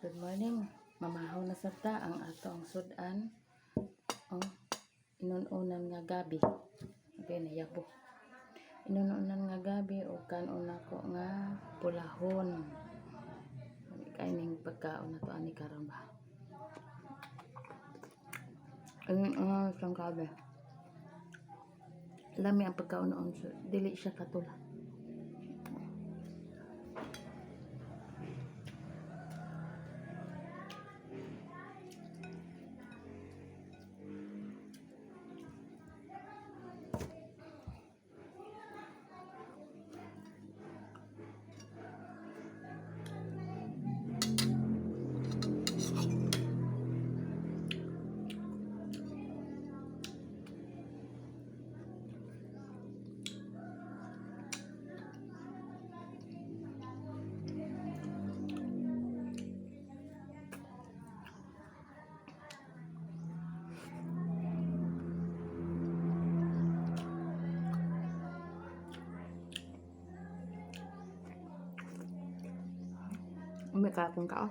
Good morning. Mamahaw na sabta ang atong sudan. Oh, inununan nga gabi. Okay, nayabo. Inununan nga gabi o kanon ko nga pulahon. Kay ning pagkaon na to ani karon ba. Ang uh, siyang kabe. Lami ang pagkaon noon. Dili siya Umi, 懂搞